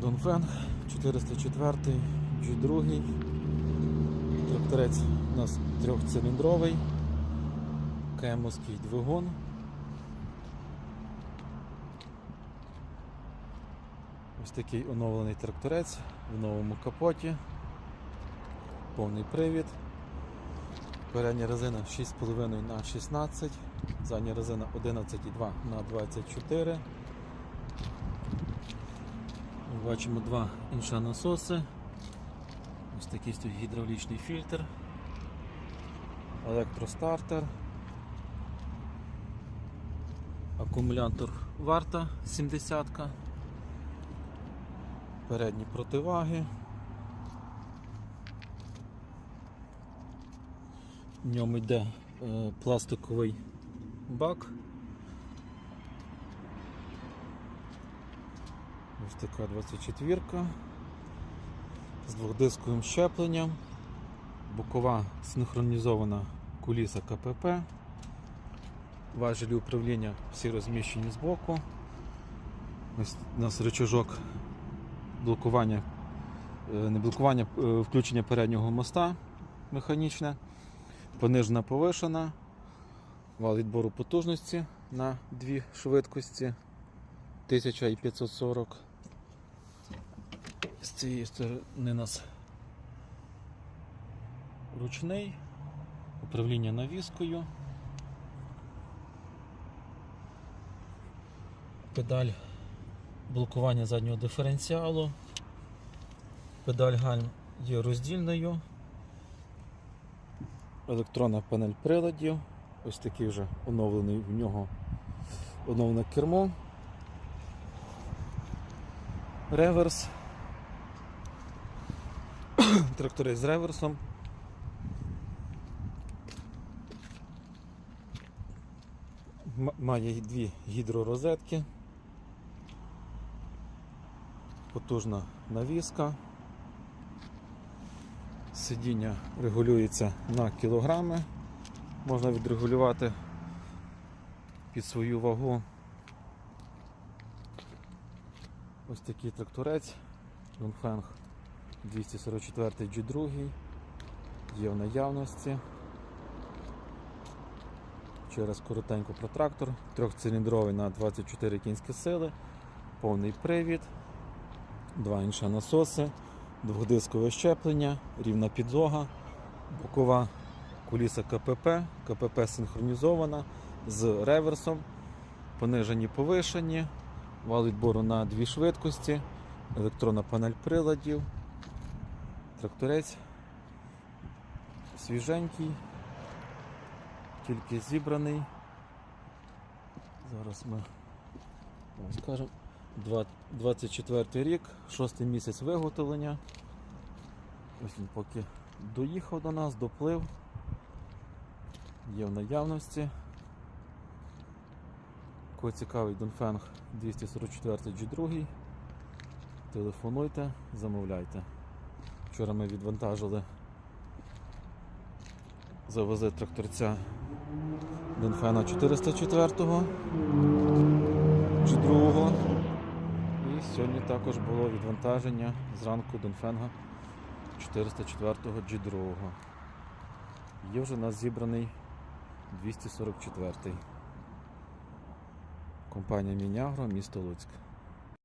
Донфен 404 G2. Тракторець у нас трьохциліндровий, кемовський двигун. Ось такий оновлений тракторець в новому капоті. Повний привід. Передня резина 6,5 на 16, задня резина 11,2 на 24. Бачимо два інші насоси. Ось такий стоїть гідравлічний фільтр, електростартер, акумулятор варта 70, передні противаги. В ньому йде е, пластиковий бак. Ось така 24 з двохдисковим щепленням, бокова синхронізована куліса КПП, важелі управління всі розміщені збоку. Ось у нас рычажок блокування, е, не блокування, е, включення переднього моста механічне, понижена повишена, вал відбору потужності на дві швидкості. 1540. З цієї сторони нас ручний, управління навіскою, педаль блокування заднього диференціалу, педаль гальм є роздільною, електронна панель приладів, ось такий вже оновлений в нього оновлене кермо. Реверс. Тракторець з реверсом. Має дві гідророзетки. Потужна навіска. Сидіння регулюється на кілограми. Можна відрегулювати під свою вагу. Ось такий тракторець Донфенг 244 G2 є в наявності. Ще раз коротенько про трактор, трьохциліндровий на 24 кінські сили, повний привід, два інші насоси, двохдискове щеплення, рівна підлога, бокова куліса КПП, КПП синхронізована з реверсом, понижені повишені, вал відбору на дві швидкості, електронна панель приладів, тракторець свіженький, тільки зібраний. Зараз ми скажемо. 24 рік, 6 місяць виготовлення. Ось він поки доїхав до нас, доплив. Є в наявності. Кого цікавий Донфенг 244 G2. Телефонуйте, замовляйте. Вчора ми відвантажили, завезли тракторця Донфена 404 G2. І сьогодні також було відвантаження зранку Донфенга 404 G2. Є вже у нас зібраний 244 Компанія Мінягро, місто Луцьк.